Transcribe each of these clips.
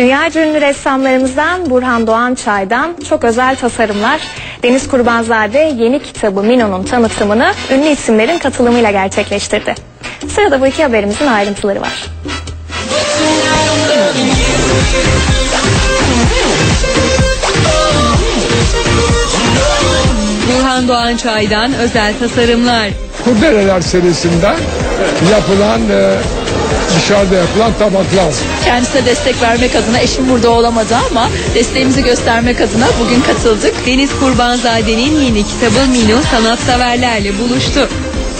Dünya ünlü ressamlarımızdan Burhan Doğan Çay'dan çok özel tasarımlar. Deniz Kurbanzade yeni kitabı Mino'nun tanıtımını ünlü isimlerin katılımıyla gerçekleştirdi. Sırada bu iki haberimizin ayrıntıları var. Burhan Doğan Çay'dan özel tasarımlar. Kurdeleler serisinden yapılan e, dışarıda yapılan tabaklar. Kendisine destek vermek adına eşim burada olamadı ama desteğimizi göstermek adına bugün katıldık. Deniz Kurbanzade'nin yeni kitabı Mino sanatseverlerle buluştu.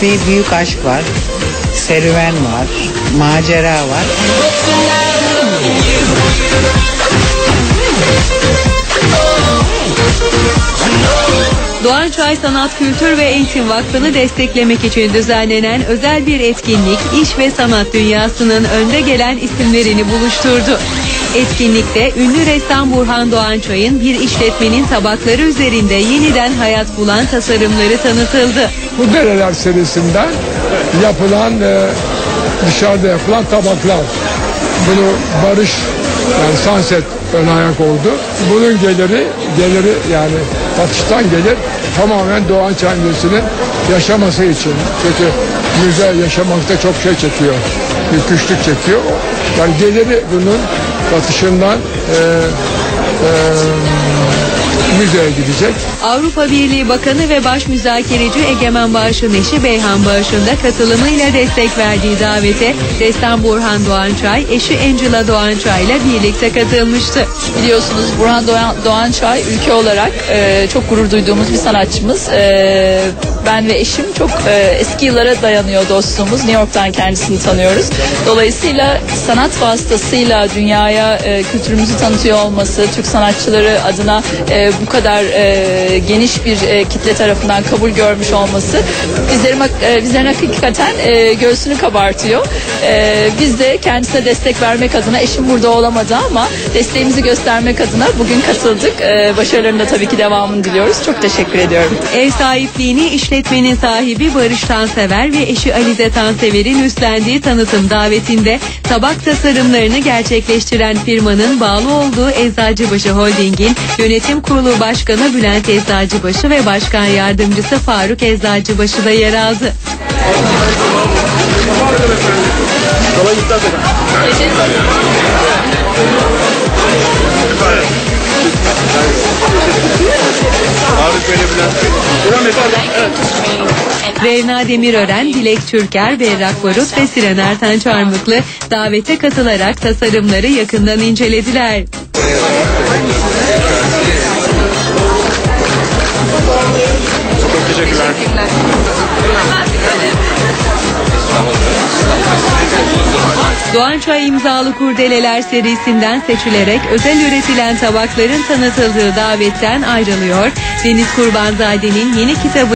Bir büyük aşk var, serüven var, macera var. Doğan Çay Sanat Kültür ve Eğitim Vakfı'nı desteklemek için düzenlenen özel bir etkinlik iş ve sanat dünyasının önde gelen isimlerini buluşturdu. Etkinlikte ünlü ressam Burhan Doğan Çay'ın bir işletmenin tabakları üzerinde yeniden hayat bulan tasarımları tanıtıldı. Kurdeleler serisinden yapılan e, dışarıda yapılan tabaklar. Bunu Barış yani Sunset ön ayak oldu. Bunun geliri geliri yani satıştan gelir tamamen Doğan Çay Müzesi'nin yaşaması için. Çünkü müze yaşamakta çok şey çekiyor. Bir güçlük çekiyor. Yani geliri bunun satışından e, e, müzeye gidecek. Avrupa Birliği Bakanı ve Baş Müzakereci Egemen Bağış'ın eşi Beyhan Bağış'ın da katılımıyla destek verdiği davete ressam Burhan Doğan Çay, eşi Angela Doğan Çay ile birlikte katılmıştı. Biliyorsunuz Burhan Doğan, Doğan Çay ülke olarak e, çok gurur duyduğumuz bir sanatçımız. E, ben ve eşim çok e, eski yıllara dayanıyor dostluğumuz. New York'tan kendisini tanıyoruz. Dolayısıyla sanat vasıtasıyla dünyaya e, kültürümüzü tanıtıyor olması, Türk sanatçıları adına e, bu kadar e, geniş bir e, kitle tarafından kabul görmüş olması bizlerin, e, bizlerin hakikaten e, göğsünü kabartıyor. E, biz de kendisine destek vermek adına eşim burada olamadı ama desteğimizi göstermek adına bugün katıldık. E, başarılarının da tabii ki devamını diliyoruz. Çok teşekkür ediyorum. Ev sahipliğini işletmenin sahibi Barış Tansever ve eşi Alize Tansever'in üstlendiği tanıtım davetinde tabak tasarımlarını gerçekleştiren firmanın bağlı olduğu Eczacıbaşı Holding'in yönetim kurulu başkanı Bülent Eczacıbaşı ve başkan yardımcısı Faruk Eczacıbaşı da yer aldı. Revna Demirören, Dilek Türker, Berrak Barut ve Siren Ertan Çarmıklı davete katılarak tasarımları yakından incelediler. Doğan Çay imzalı kurdeleler serisinden seçilerek özel üretilen tabakların tanıtıldığı davetten ayrılıyor. Deniz Kurbanzade'nin yeni kitabı